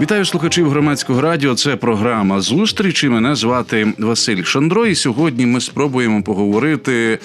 Вітаю слухачів громадського радіо. Це програма зустрічі. Мене звати Василь Шандро. І сьогодні ми спробуємо поговорити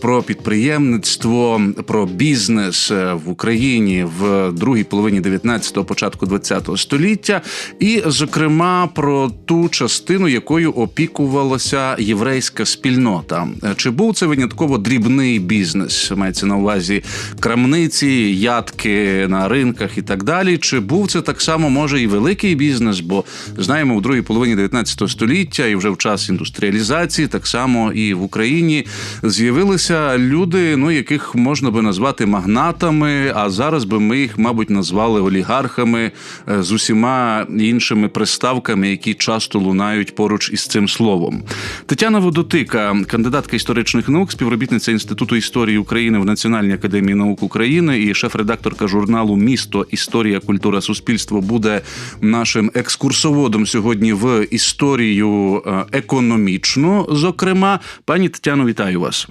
про підприємництво, про бізнес в Україні в другій половині 19-го, початку 20-го століття, і, зокрема, про ту частину, якою опікувалася єврейська спільнота. Чи був це винятково дрібний бізнес? Мається на увазі крамниці, ядки на ринках і так далі. Чи був це так само може і великий великий бізнес, бо знаємо, в другій половині 19 століття і вже в час індустріалізації, так само і в Україні з'явилися люди, ну яких можна би назвати магнатами. А зараз би ми їх, мабуть, назвали олігархами е, з усіма іншими приставками, які часто лунають поруч із цим словом. Тетяна Водотика, кандидатка історичних наук, співробітниця інституту історії України в Національній академії наук України і шеф-редакторка журналу Місто Історія, культура, суспільство буде нашим екскурсоводом сьогодні в історію е, економічну. Зокрема, пані Тетяно, вітаю вас.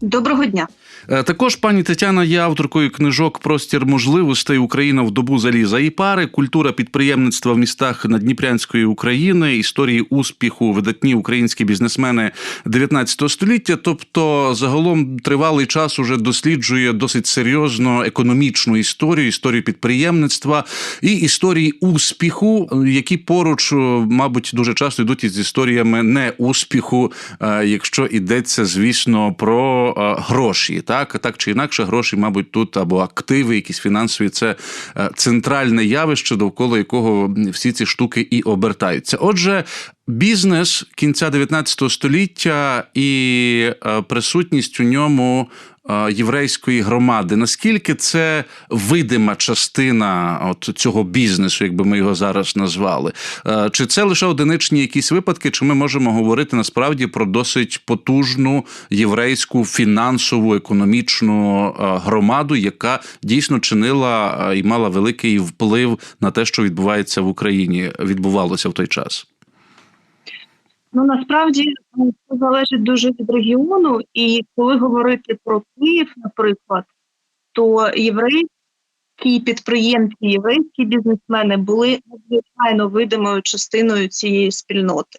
Доброго дня. Е, також пані Тетяна є авторкою книжок Простір можливостей Україна в добу заліза і пари, культура підприємництва в містах Надніпрянської України, історії успіху, видатні українські бізнесмени 19 століття. Тобто, загалом тривалий час уже досліджує досить серйозно економічну історію, історію підприємництва і історії успіху, які поруч, мабуть, дуже часто йдуть із історіями не успіху, е, якщо йдеться, звісно, про е, гроші так так чи інакше, гроші, мабуть, тут або активи, якісь фінансові це е, центральне явище, довкола якого всі ці штуки і обертаються. Отже. Бізнес кінця 19 століття і е, присутність у ньому єврейської громади. Наскільки це видима частина от цього бізнесу, якби ми його зараз назвали? Е, чи це лише одиничні якісь випадки? Чи ми можемо говорити насправді про досить потужну єврейську фінансову економічну е, громаду, яка дійсно чинила і мала великий вплив на те, що відбувається в Україні, відбувалося в той час? Ну насправді ну, це залежить дуже від регіону, і коли говорити про Київ, наприклад, то єврейські підприємці, єврейські бізнесмени були надзвичайно видимою частиною цієї спільноти.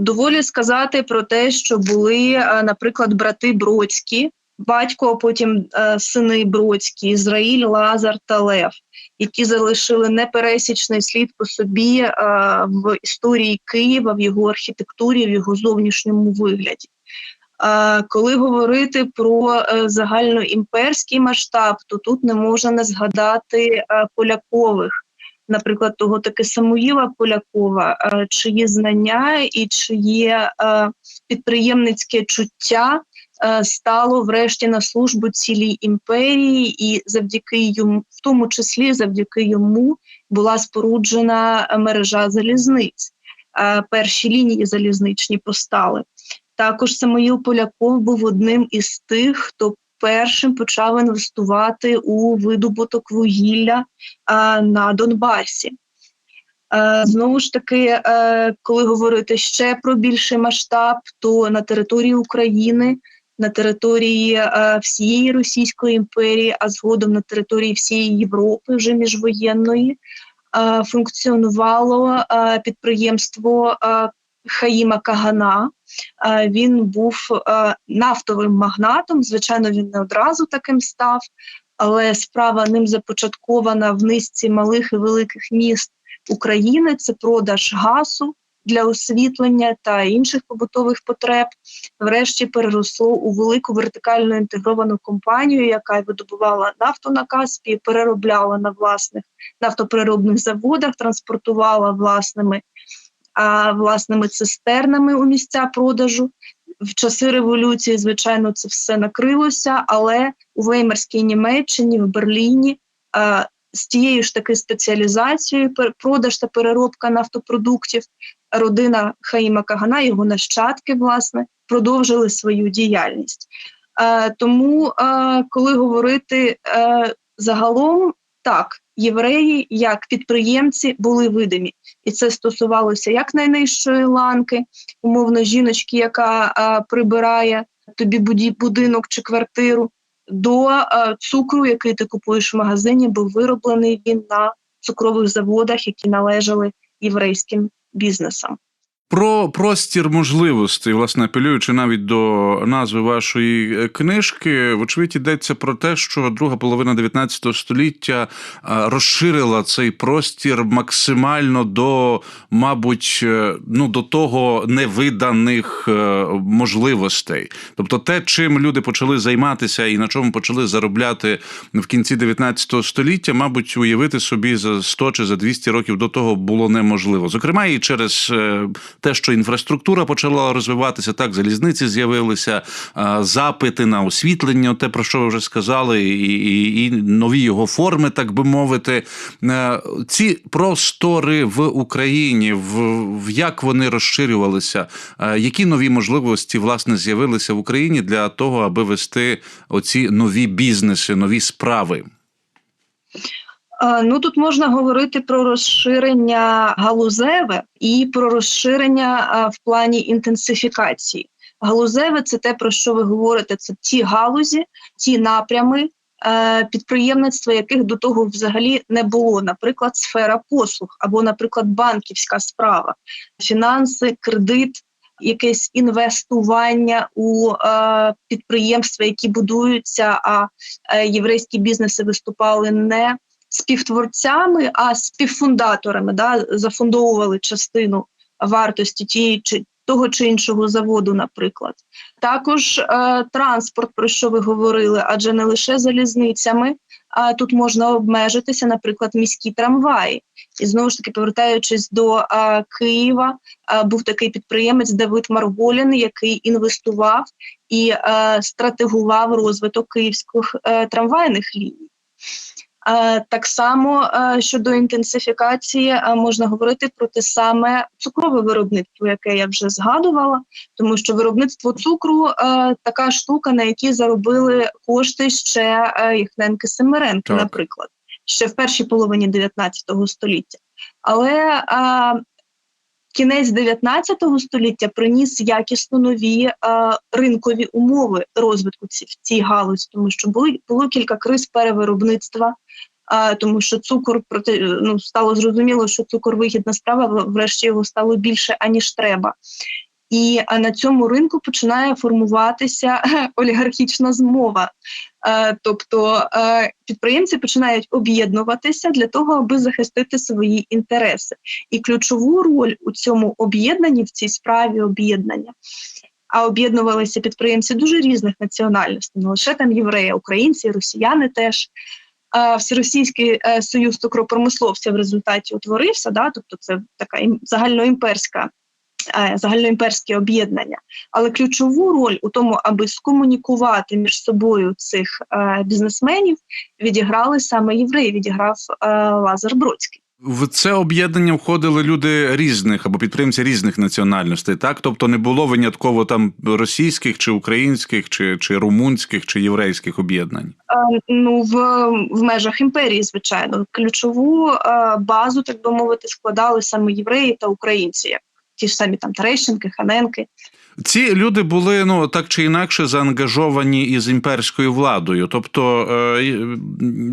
Доволі сказати про те, що були, е, наприклад, брати Бродські, батько, потім е, сини Бродські, Ізраїль, Лазар та Лев, які залишили непересічний слід по собі е, в історії Києва, в його архітектурі, в його зовнішньому вигляді. Е, коли говорити про е, загальноімперський масштаб, то тут не можна не згадати е, полякових. Наприклад, того таки Самуїла Полякова, чиї знання і чиє підприємницьке чуття стало врешті на службу цілій імперії, і завдяки йому, в тому числі завдяки йому, була споруджена мережа залізниць. Е, перші лінії залізничні постали. Також Самоїл Поляков був одним із тих, хто першим почав інвестувати у видобуток вугілля е, на Донбасі. Знову ж таки, коли говорити ще про більший масштаб, то на території України на території е, всієї Російської імперії, а згодом на території всієї Європи, вже міжвоєнної, е, функціонувало е, підприємство Хаїма Кагана. Він був нафтовим магнатом. Звичайно, він не одразу таким став, але справа ним започаткована в низці малих і великих міст України. Це продаж газу для освітлення та інших побутових потреб, врешті переросло у велику вертикально інтегровану компанію, яка видобувала нафту на Каспі, переробляла на власних нафтопереробних заводах, транспортувала власними а, власними цистернами у місця продажу. В часи революції, звичайно, це все накрилося, але у Веймарській Німеччині, в Берліні з тією ж таки спеціалізацією, продаж та переробка нафтопродуктів, родина Хаїма Кагана, його нащадки, власне, продовжили свою діяльність. Е, Тому, е, коли говорити е, загалом, так, євреї як підприємці були видимі, і це стосувалося як найнижчої ланки, умовно жіночки, яка а, прибирає тобі будинок чи квартиру, до цукру, який ти купуєш в магазині, був вироблений він на цукрових заводах, які належали єврейським бізнесам. Про простір можливостей, власне, апелюючи навіть до назви вашої е, книжки, вочевидь йдеться про те, що друга половина 19 століття розширила цей простір максимально до, мабуть, е, ну до того невиданих е, можливостей. Тобто, те, чим люди почали займатися і на чому почали заробляти в кінці 19 століття, мабуть, уявити собі за 100 чи за 200 років до того було неможливо. Зокрема, і через е, те, що інфраструктура почала розвиватися, так залізниці з'явилися, запити на освітлення, те про що ви вже сказали, і, і, і нові його форми, так би мовити. Е, Ці простори в Україні, в, в як вони розширювалися, е, які нові можливості власне з'явилися в Україні для того, аби вести оці нові бізнеси, нові справи. Ну тут можна говорити про розширення галузеве і про розширення в плані інтенсифікації. Галузеве це те, про що ви говорите. Це ті галузі, ті напрями е, підприємництва, яких до того взагалі не було. Наприклад, сфера послуг або, наприклад, банківська справа, фінанси, кредит. Якесь інвестування у е, підприємства, які будуються, а е, єврейські бізнеси виступали не співтворцями, а співфундаторами, да, зафундовували частину вартості тієї чи того чи іншого заводу, наприклад. Також е, транспорт, про що ви говорили, адже не лише залізницями, а тут можна обмежитися, наприклад, міські трамваї. І знову ж таки, повертаючись до е, Києва, е, був такий підприємець Давид Марголін, який інвестував і е, стратегував розвиток київських е, трамвайних ліній. Е, Так само е, щодо інтенсифікації е, можна говорити про те саме цукрове виробництво, яке я вже згадувала, тому що виробництво цукру така штука, на якій заробили кошти ще Єхненки Семеренки, наприклад, ще в першій половині 19 століття. Але кінець 19 століття приніс якісно нові е, ринкові умови розвитку ці, в цій галузі, тому що були, було кілька криз перевиробництва, е, тому що цукор проти, ну, стало зрозуміло, що цукор вигідна справа, врешті його стало більше, аніж треба. І е, на цьому ринку починає формуватися олігархічна змова. Е, тобто е, підприємці починають об'єднуватися для того, аби захистити свої інтереси. І ключову роль у цьому об'єднанні, в цій справі об'єднання, а об'єднувалися підприємці дуже різних національностей, не лише там євреї, українці, росіяни теж. Е, Всеросійський е, союз цукропромисловців в результаті утворився, да, тобто це така ім- загальноімперська. Е, Загальноімперське об'єднання, але ключову роль у тому, аби скомунікувати між собою цих е, бізнесменів, відіграли саме євреї, відіграв е, Лазар Бродський. В це об'єднання входили люди різних або підприємці різних національностей, так тобто не було винятково там російських чи українських, чи, чи румунських, чи єврейських об'єднань. Е, Ну, в, в межах імперії, звичайно, ключову е, базу, так би мовити, складали саме євреї та українці, як ті ж самі там Терещенки, Ханенки. Ці люди були ну так чи інакше заангажовані із імперською владою. Тобто, е,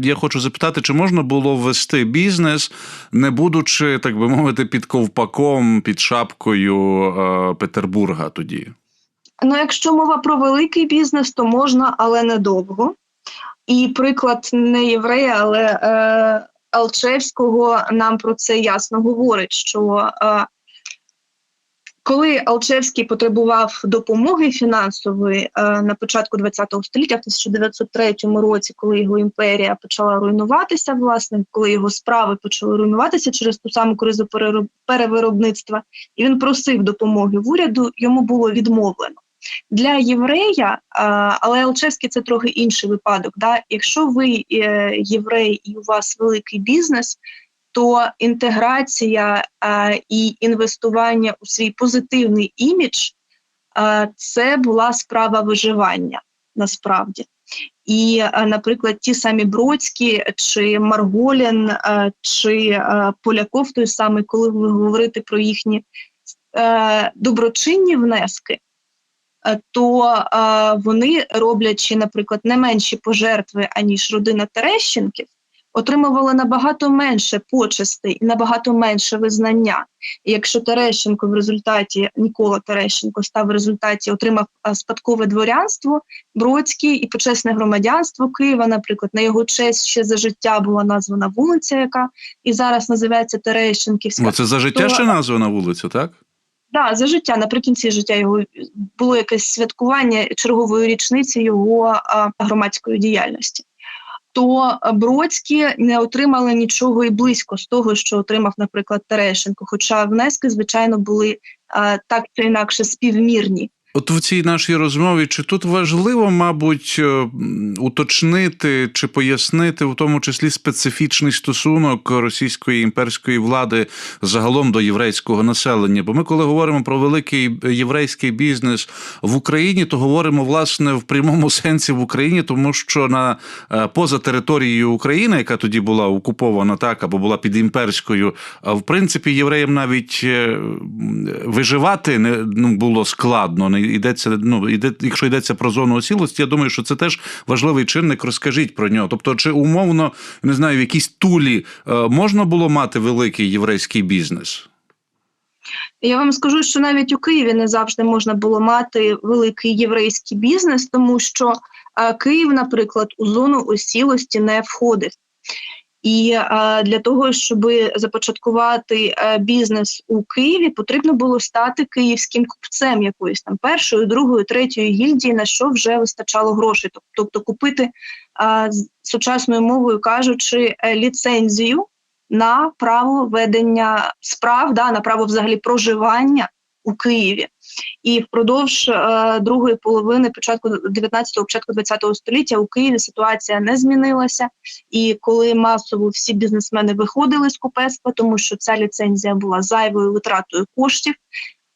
я хочу запитати, чи можна було вести бізнес, не будучи, так би мовити, під ковпаком, під шапкою е, Петербурга тоді? Ну, якщо мова про великий бізнес, то можна, але недовго. І приклад не єврея, але е, Алчевського нам про це ясно говорить, що е, коли Алчевський потребував допомоги фінансової е, на початку ХХ століття, в 1903 році, коли його імперія почала руйнуватися, власне, коли його справи почали руйнуватися через ту саму кризу перевиробництва, і він просив допомоги в уряду, йому було відмовлено. Для єврея, е, але Алчевський це трохи інший випадок. Да? Якщо ви е, єврей і у вас великий бізнес, то інтеграція е, і інвестування у свій позитивний імідж е, це була справа виживання насправді. І, е, наприклад, ті самі Бродські чи Марголін, чи Поляков, той самий, коли ви говорите про їхні доброчинні внески, то вони, роблячи, наприклад, не менші пожертви, аніж родина Терещенків, отримували набагато менше почестей і набагато менше визнання. І якщо Терещенко в результаті Нікола Терещенко став в результаті отримав спадкове дворянство, Бродський і почесне громадянство Києва, наприклад, на його честь ще за життя була названа вулиця, яка і зараз називається Терещенківська. Бо це за життя То- ще названа вулиця, так? Да, за життя наприкінці життя його було якесь святкування чергової річниці його а, громадської діяльності. То Бродські не отримали нічого і близько з того, що отримав, наприклад, Терещенко. Хоча внески, звичайно, були так чи інакше співмірні. От в цій нашій розмові, чи тут важливо, мабуть, е, уточнити чи пояснити, в тому числі специфічний стосунок російської імперської влади загалом до єврейського населення? Бо ми, коли говоримо про великий єврейський бізнес в Україні, то говоримо власне в прямому сенсі в Україні, тому що на е, поза територією України, яка тоді була окупована так або була під імперською, в принципі євреям навіть е, виживати не ну було складно. Йдеться, ну йде, якщо йдеться про зону осілості, я думаю, що це теж важливий чинник. Розкажіть про нього. Тобто, чи умовно не знаю, в якійсь тулі е, можна було мати великий єврейський бізнес? Я вам скажу, що навіть у Києві не завжди можна було мати великий єврейський бізнес, тому що е, Київ, наприклад, у зону осілості не входив. І для того, щоб започаткувати е, бізнес у Києві, потрібно було стати київським купцем якоїсь там першої, другої, третьої гільдії, на що вже вистачало грошей. Тобто купити сучасною мовою кажучи, е, ліцензію на право ведення справ, да, на право взагалі проживання у Києві. І впродовж е, другої половини початку 19-го, початку 20-го століття у Києві ситуація не змінилася. І коли масово всі бізнесмени виходили з купецтва, тому що ця ліцензія була зайвою витратою коштів,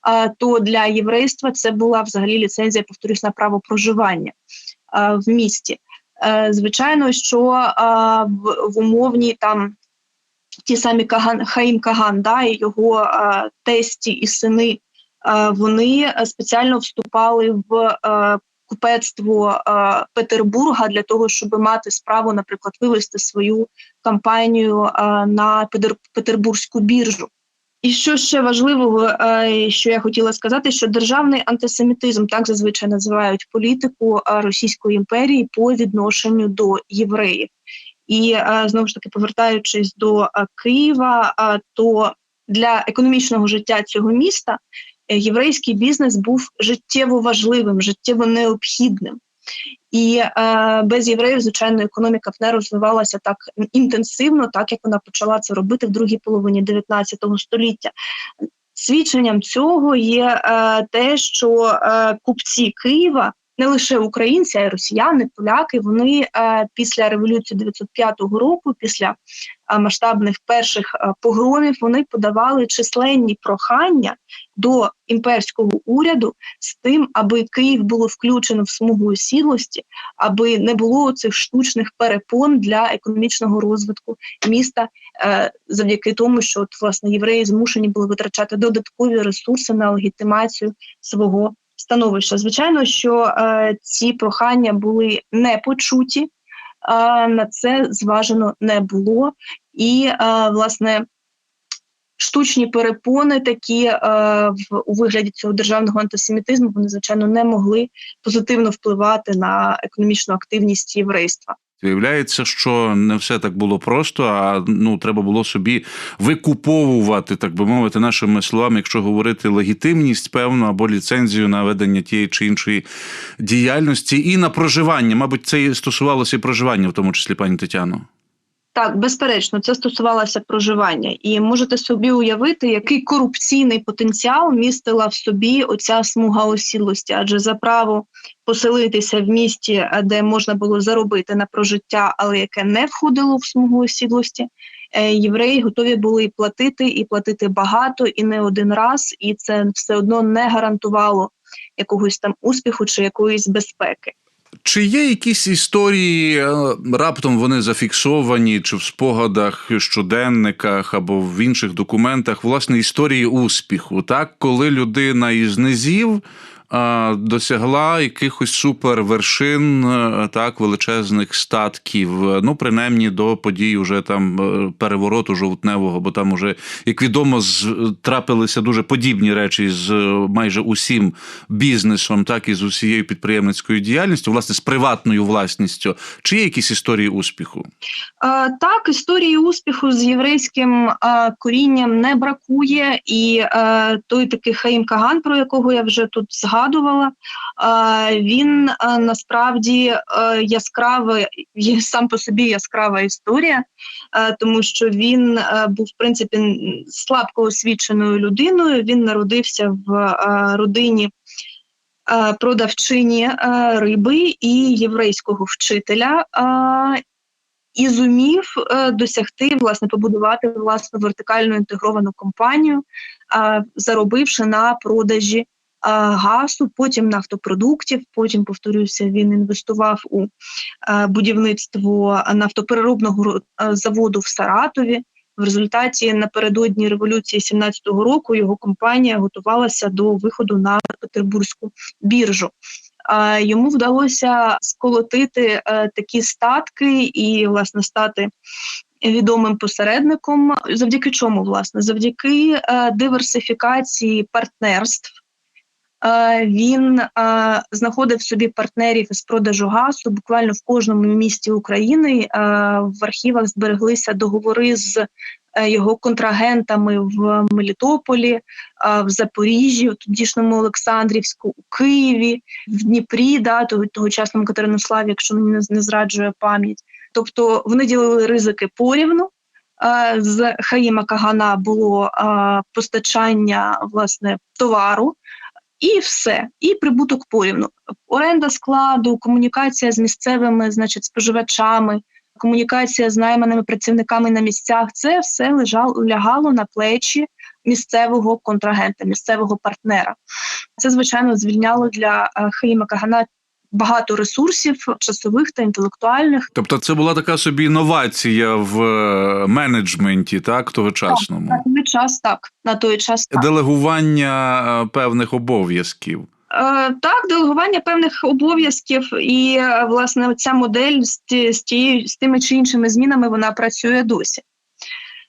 е, то для єврейства це була взагалі ліцензія, повторюсь, на право проживання е, в місті. Е, Звичайно, що е, в, в умовній там ті самі Каган, Хаїм Каган, да, і його е, тесті і сини, вони е, спеціально вступали в е, купецтво е, Петербурга для того, щоб мати справу, наприклад, вивести свою кампанію е, на Петер, Петербурзьку біржу. І що ще важливого, е, що я хотіла сказати, що державний антисемітизм так зазвичай називають політику е, Російської імперії по відношенню до євреїв. І е, знову ж таки, повертаючись до е, Києва, е, то для економічного життя цього міста е, єврейський бізнес був життєво важливим, життєво необхідним. І е, без євреїв, звичайно, економіка б не розвивалася так інтенсивно, так як вона почала це робити в другій половині 19 століття. Свідченням цього є е, те, що е, купці Києва не лише українці, а й росіяни, поляки. Вони е, після революції 905 року, після е, масштабних перших е, погромів, вони подавали численні прохання до імперського уряду з тим, аби Київ було включено в смугу осілості, аби не було цих штучних перепон для економічного розвитку міста, завдяки тому, що от, власне євреї змушені були витрачати додаткові ресурси на легітимацію свого становища. Звичайно, що е, ці прохання були не почуті, е, на це зважено не було, і е, власне. Штучні перепони, такі е, в у вигляді цього державного антисемітизму, вони звичайно не могли позитивно впливати на економічну активність єврейства. Виявляється, що не все так було просто, а ну треба було собі викуповувати, так би мовити, нашими словами, якщо говорити легітимність, певно, або ліцензію на ведення тієї чи іншої діяльності, і на проживання. Мабуть, це і стосувалося і проживання, в тому числі, пані Тетяно. Так, безперечно, це стосувалося проживання, і можете собі уявити, який корупційний потенціал містила в собі оця смуга осілості, адже за право поселитися в місті, е, де можна було заробити на прожиття, але яке не входило в смугу осілості, е, євреї готові були платити, і платити багато, і не один раз, і це все одно не гарантувало якогось там успіху чи якоїсь безпеки. Чи є якісь історії, е, раптом вони зафіксовані, чи в спогадах, щоденниках або в інших документах, власне, історії успіху, так, коли людина із низів досягла якихось супервершин, е, так, величезних статків, е, ну, принаймні до подій уже там е, перевороту жовтневого, бо там уже, як відомо, трапилися дуже подібні речі з е, майже усім бізнесом, так і з усією підприємницькою діяльністю, власне, з приватною власністю. Чи є якісь історії успіху? Е, Так, історії успіху з єврейським е, корінням не бракує, і е, той такий Хаїм Каган, про якого я вже тут згадувала, е, він е, насправді е, яскравий, сам по собі яскрава історія, тому що він був в принципі слабко освіченою людиною. Він народився в родині. Продавчині риби і єврейського вчителя, і зумів досягти власне побудувати власну вертикально інтегровану компанію, заробивши на продажі газу, потім нафтопродуктів. Потім повторюся, він інвестував у е, будівництво нафтопереробного е, заводу в Саратові. В результаті напередодні революції 17-го року його компанія готувалася до виходу на Петербурзьку біржу. Йому вдалося сколотити е, такі статки і, власне, стати відомим посередником. Завдяки чому, власне? Завдяки е, диверсифікації партнерств. Він знаходив собі партнерів із продажу газу. Буквально в кожному місті України в архівах збереглися договори з е, його контрагентами в Мелітополі, в Запоріжжі, у тодішньому Олександрівську, у Києві, в Дніпрі, да, того, тогочасному Катеринославі, якщо мені не, зраджує пам'ять. Тобто вони ділили ризики порівну. З Хаїма Кагана було постачання власне товару. І все, і прибуток порівну. Оренда складу, комунікація з місцевими, значить, споживачами, комунікація з найманими працівниками на місцях. Це все лежало лягало на плечі місцевого контрагента, місцевого партнера. Це звичайно звільняло для е, Хаїма Кагана багато ресурсів часових та інтелектуальних. Тобто, це була така собі інновація в е, менеджменті, так, тогочасному. На той час так. На той час так. Делегування е, певних обов'язків. Е, Так, делегування певних обов'язків, і власне ця модель з, з, тією, з тими чи іншими змінами вона працює досі.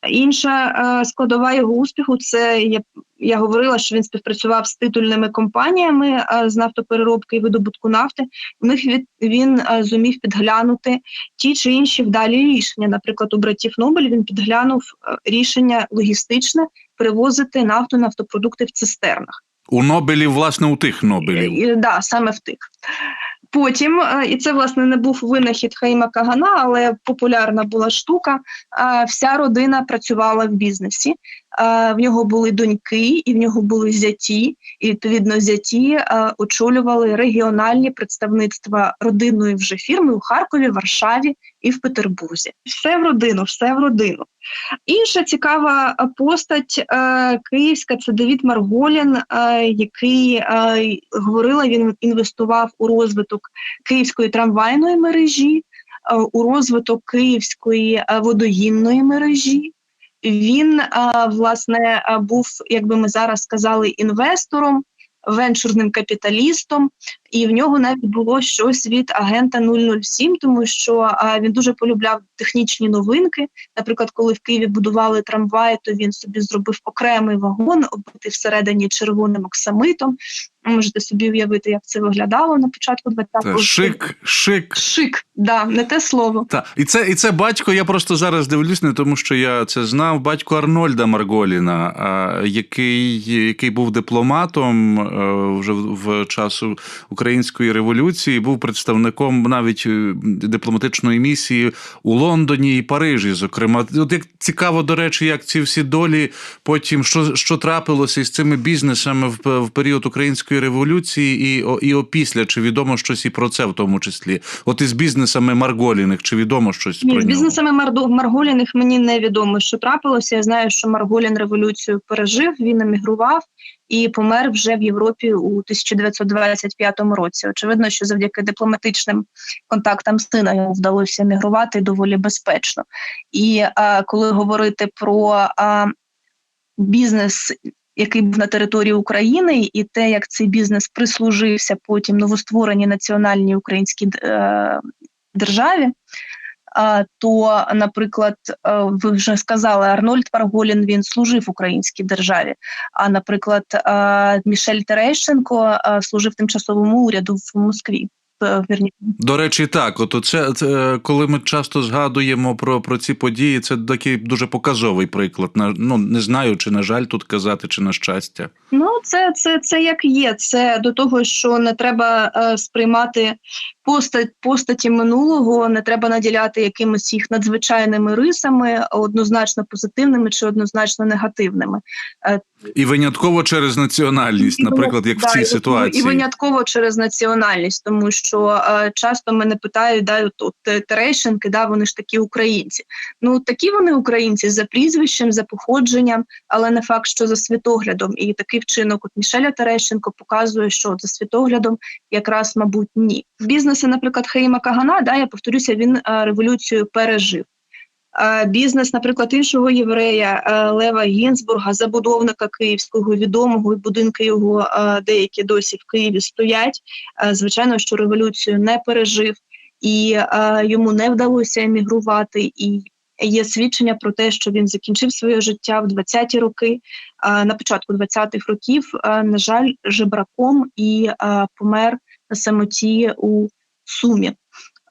Інша е, складова його успіху це я, я говорила, що він співпрацював з титульними компаніями е, з нафтопереробки і видобутку нафти. У них від, він е, зумів підглянути ті чи інші вдалі рішення. Наприклад, у братів Нобель він підглянув рішення логістичне перевозити нафту нафтопродукти в цистернах. У Нобелів, власне, у тих Нобелів. І, да, саме в тих. Потім, е, і це власне не був винахід Хаїма Кагана, але популярна була штука. Вся родина працювала в бізнесі. Е, В нього були доньки, і в нього були зяті. І відповідно зяті е, очолювали регіональні представництва родинної вже фірми у Харкові, Варшаві і в Петербурзі. Все в родину, все в родину. Інша цікава е, постать київська це Давід Марголін, який говорила, він інвестував у розвиток київської трамвайної мережі, у розвиток київської водогінної мережі. Він е, власне е, був, якби ми зараз сказали, інвестором, венчурним капіталістом, і в нього навіть було щось від агента 007, тому що він дуже полюбляв технічні новинки. Наприклад, коли в Києві будували трамваї, то він собі зробив окремий вагон, оббитий всередині червоним оксамитом. Можете собі уявити, як це виглядало на початку 20-го шик, шик. Шик, да, не те слово. Та і це, і це батько. Я просто зараз дивлюсь, не тому що я це знав. Батько Арнольда Марголіна, а, який, який був дипломатом е, вже в, в часу української революції, був представником навіть е, дипломатичної місії у Лондоні і Парижі. Зокрема, от як цікаво, до речі, як ці всі долі потім що, що трапилося із цими бізнесами в, в період української революції, і, і опісля чи відомо щось і про це в тому числі. От із бізнесами Марголіних, чи відомо щось Ні, про з бізнесами Мардо- Марголіних мені невідомо, що трапилося. Я знаю, що Марголін революцію пережив, він емігрував і помер вже в Європі у 1925 році. Очевидно, що завдяки дипломатичним контактам сина йому вдалося емігрувати доволі безпечно. І а, коли говорити про а, бізнес, який був на території України, і те, як цей бізнес прислужився потім новоствореній національній українській е, державі. То, наприклад, е, ви вже сказали, Арнольд Варголін він служив українській державі. А наприклад, е, Мішель Терещенко е, служив тимчасовому уряду в Москві. Е, До речі, так, от це, це коли ми часто згадуємо про, про ці події, це такий дуже показовий приклад. На ну не знаю, чи на жаль тут казати, чи на щастя. Ну, це, це, це як є. Це до того, що не треба е, сприймати постать, постаті минулого, не треба наділяти якимись їх надзвичайними рисами, однозначно позитивними чи однозначно негативними. І винятково через національність, І наприклад, як в цій і- ситуації. І винятково через національність, тому що е, часто мене питають, да, от, от е, Терещенки, да, вони ж такі українці. Ну такі вони українці за прізвищем, за походженням, але не факт, що за світоглядом. І такий вчинок от Мішеля Терещенко показує, що от за світоглядом якраз, мабуть, ні. В бізнесі, наприклад, Хаїма Кагана, да, я повторюся, він е, революцію пережив. Е, Бізнес, наприклад, іншого єврея е, Лева Гінзбурга, забудовника київського відомого, і будинки його е, деякі досі в Києві стоять. Звичайно, що революцію не пережив і йому не вдалося емігрувати. І є свідчення про те, що він закінчив своє життя в 20-ті роки, на початку 20-х років, на жаль, жебраком і помер на самоті у Сумі.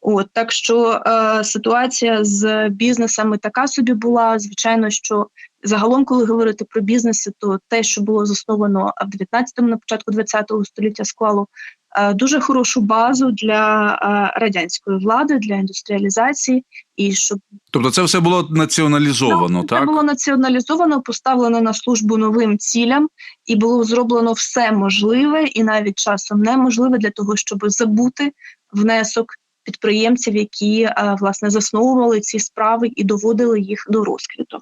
От так що е, ситуація з бізнесами така собі була. Звичайно, що загалом, коли говорити про бізнеси, то те, що було засновано в 19-му, на початку 20-го століття, склало е, дуже хорошу базу для е, радянської влади, для індустріалізації, і щоб Тобто, це все було націоналізовано, це так? було націоналізовано, поставлено на службу новим цілям, і було зроблено все можливе і навіть часом неможливе для того, щоб забути внесок підприємців, які е, власне засновували ці справи і доводили їх до розквіту.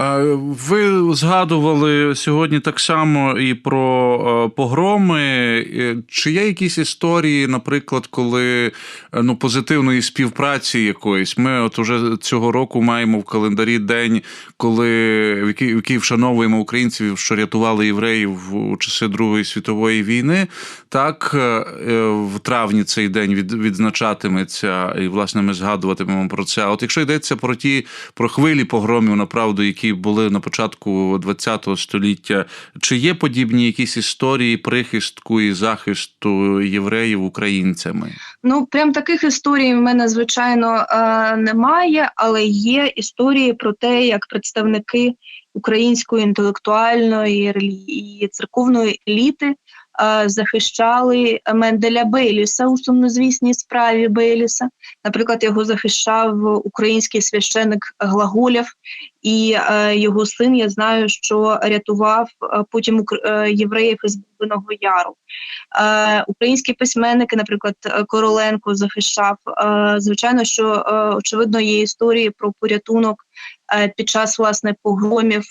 Е, Ви згадували сьогодні так само і про е, погроми. Е, Чи є якісь історії, наприклад, коли ну позитивної співпраці якоїсь? Ми от уже цього року маємо в календарі день, коли в який, в який вшановуємо українців, що рятували євреїв у часи Другої світової війни. Так в травні цей день від, відзначатиметься, і власне ми згадуватимемо про це. От якщо йдеться про ті про хвилі погромів, направду, які були на початку ХХ століття, чи є подібні якісь історії прихистку і захисту євреїв українцями? Ну, прям таких історій в мене звичайно е, немає, але є історії про те, як представники української інтелектуальної і церковної еліти захищали Менделя Бейліса у сумнозвісній справі Бейліса. Наприклад, його захищав український священик Глаголєв, і е, його син, я знаю, що рятував е, потім е, євреїв із Бубиного Яру. Е, українські письменники, наприклад, е, Короленко захищав. Е, звичайно, що е, очевидно є історії про порятунок е, під час власне погромів,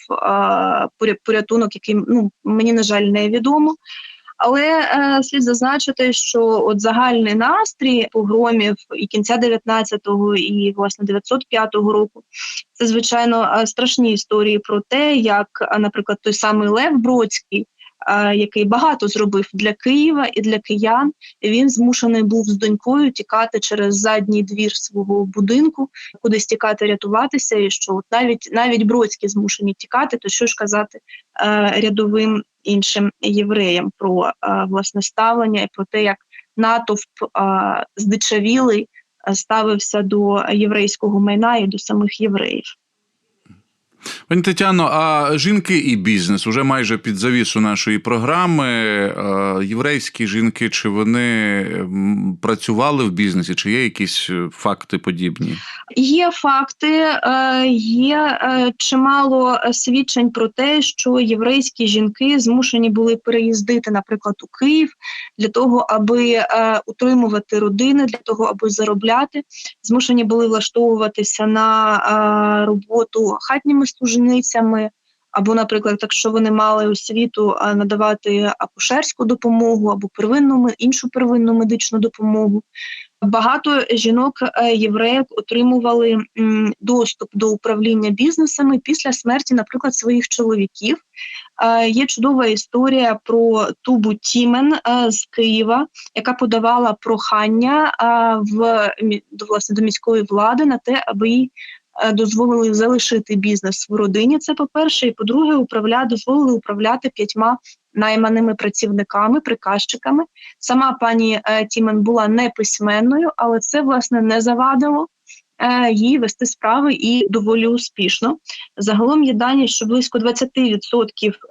е, порятунок, який ну мені на жаль невідомо. Але е, слід зазначити, що от загальний настрій погромів і кінця 19-го, і власне 905 року це звичайно е, страшні історії про те, як, е, наприклад, той самий Лев Бродський, е, який багато зробив для Києва і для киян, він змушений був з донькою тікати через задній двір свого будинку, кудись тікати рятуватися. І що от навіть навіть Бродські змушені тікати, то що ж казати рядовим іншим євреям про е, власне ставлення і про те, як натовп е, здичавілий е, ставився до єврейського майна і до самих євреїв. Пані Тетяно, а жінки і бізнес уже майже під завісу нашої програми. Е, Єврейські жінки, чи вони працювали в бізнесі, чи є якісь е, факти подібні? Є факти, е, є чимало свідчень про те, що єврейські жінки змушені були переїздити, наприклад, у Київ для того, аби утримувати родини, для того, аби заробляти. Змушені були влаштовуватися на роботу хатніми служницями, Або, наприклад, якщо вони мали освіту надавати акушерську допомогу або первинну іншу первинну медичну допомогу. Багато жінок е, євреїв отримували доступ до управління бізнесами після смерті, наприклад, своїх чоловіків. Е, Є чудова історія про Тубу Тімен е, з Києва, яка подавала прохання в до власне до міської влади на те, аби їй дозволили залишити бізнес в родині. Це по-перше, і по-друге, управля дозволили управляти п'ятьма найманими працівниками, приказчиками. Сама пані е, Тімен була неписьменною, але це власне не завадило. е, Їй вести справи і доволі успішно. Загалом є дані, що близько 20%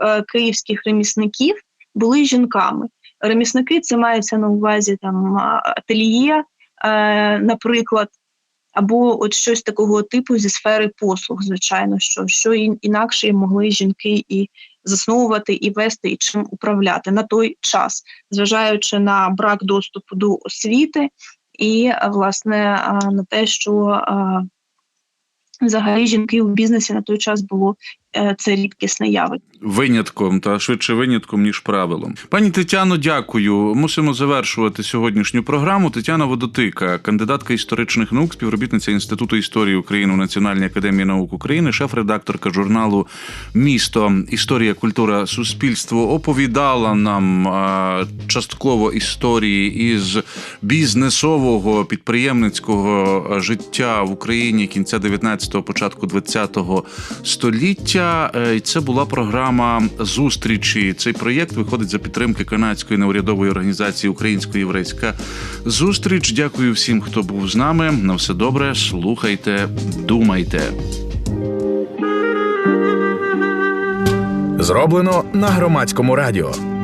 е, київських ремісників були жінками. Ремісники це мається на увазі там ательє, е, наприклад, або от щось такого типу зі сфери послуг, звичайно, що, що інакше могли жінки і засновувати, і вести, і чим управляти на той час, зважаючи на брак доступу до освіти і власне на те, що взагалі жінки у бізнесі на той час було це рідкісне явище. Винятком та швидше винятком ніж правилом. Пані Тетяно, дякую. Мусимо завершувати сьогоднішню програму. Тетяна Водотика, кандидатка історичних наук, співробітниця Інституту історії України у Національній академії наук України, шеф-редакторка журналу Місто Історія, культура, суспільство оповідала нам а, частково історії із бізнесового підприємницького життя в Україні кінця 19-го, початку 20-го століття. Е, І це була програма зустрічі. Цей проєкт виходить за підтримки канадської неурядової організації Українсько-єврейська зустріч. Дякую всім, хто був з нами. На все добре. Слухайте, думайте. Зроблено на громадському радіо.